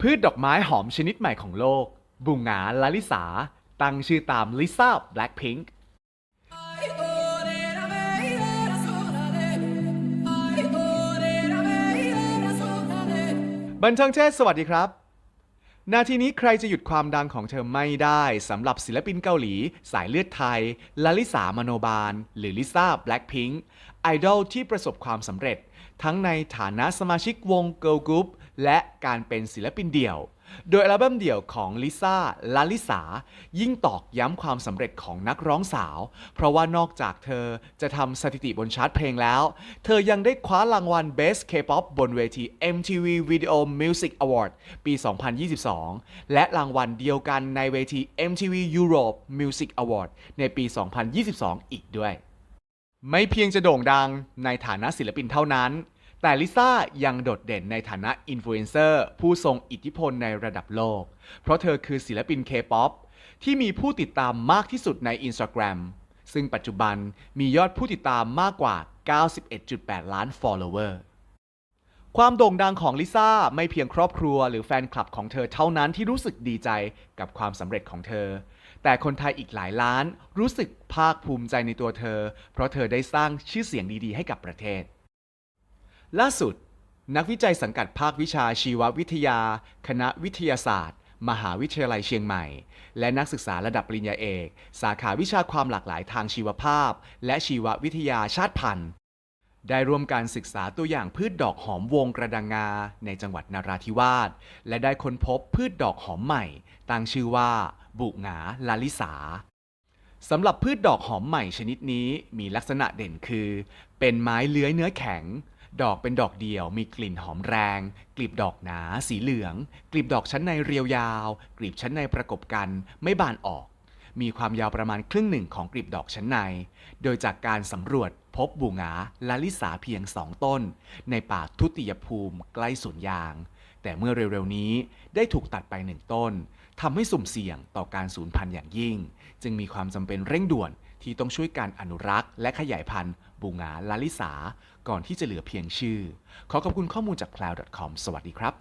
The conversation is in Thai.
พืชดอกไม้หอมชนิดใหม่ของโลก บุงหงาลาลิสา ตั้งชื่อตามลิซ่าแบล็คพิงค์บันเทิงเทศสวัสดีครับ นาทีนี้ใครจะหยุดความดังของเธอไม่ได้สำหรับศิลปินเกาหลี สายเลือดไทย ลาลิสามโนบาล หรือลิซ่าแบล็คพิงค์ไอดอลที่ประสบความสำเร็จ ทั้งในฐานะสมาชิกวงเกิร์ลกรุ๊ป และการเป็นศิลปินเดี่ยว โดยอัลบั้มเดี่ยวของลิซ่าลาลิสายิ่งตอกย้ำความสำเร็จของนักร้องสาว เพราะว่านอกจากเธอจะทำสถิติบนชาร์ตเพลงแล้ว เธอยังได้คว้ารางวัล Best K-pop บนเวที MTV Video Music Award ปี 2022 และรางวัลเดียวกันในเวที MTV Europe Music Award ในปี 2022 อีกด้วย ไม่เพียงจะโด่งดังในฐานะศิลปินเท่านั้น แต่ลิซ่ายังโดดเด่นในฐานะอินฟลูเอนเซอร์ผู้ทรงอิทธิพลในระดับโลก เพราะเธอคือศิลปินเคป๊อปที่มีผู้ติดตามมากที่สุดใน Instagram ซึ่งปัจจุบันมียอดผู้ติดตามมากกว่า 91.8 ล้าน follower ความโด่งดังของลิซ่าไม่เพียงครอบครัวหรือแฟนคลับของเธอเท่านั้นที่รู้สึกดีใจกับความสำเร็จของเธอ แต่คนไทยอีกหลายล้านรู้สึกภาคภูมิใจในตัวเธอ เพราะเธอได้สร้างชื่อเสียงดีๆ ให้กับประเทศ ล่าสุด นักวิจัยสังกัดภาควิชาชีววิทยา คณะวิทยาศาสตร์ มหาวิทยาลัยเชียงใหม่ และนักศึกษาระดับปริญญาเอก สาขาวิชาความหลากหลายทางชีวภาพ และชีววิทยาชาติพันธุ์ ได้ร่วมการศึกษาตัวอย่างพืชดอกหอมวงกระดังงา ในจังหวัดนาราธิวาสและได้ค้นพบพืชดอกหอมใหม่ตั้งชื่อว่า บุหงาลาลิสาสำหรับพืชดอกหอมใหม่ชนิดนี้มีลักษณะเด่นคือ เป็นไม้เลื้อยเนื้อแข็ง ดอกเป็นดอกเดียวมีกลิ่นหอมแรง กลีบดอกหนา สีเหลือง กลีบดอกชั้นในเรียวยาว กลีบชั้นในประกบกันไม่บานออก มีความยาวประมาณครึ่งหนึ่งของกลีบดอกชั้นใน โดยจากการสำรวจพบบูงาลาลิสาเพียงสองต้น ในป่าทุติยภูมิใกล้สวนยาง แต่เมื่อเร็วๆนี้ได้ถูกตัดไปหนึ่งต้นทำให้สุ่มเสี่ยงต่อการสูญพันธุ์อย่างยิ่ง จึงมีความจำเป็นเร่งด่วน ที่ต้องช่วยการอนุรักษ์ และขยายพันธุ์บูงาลาลิสา ก่อนที่จะเหลือเพียงชื่อ ขอขอบคุณข้อมูลจาก cloud.com สวัสดีครับ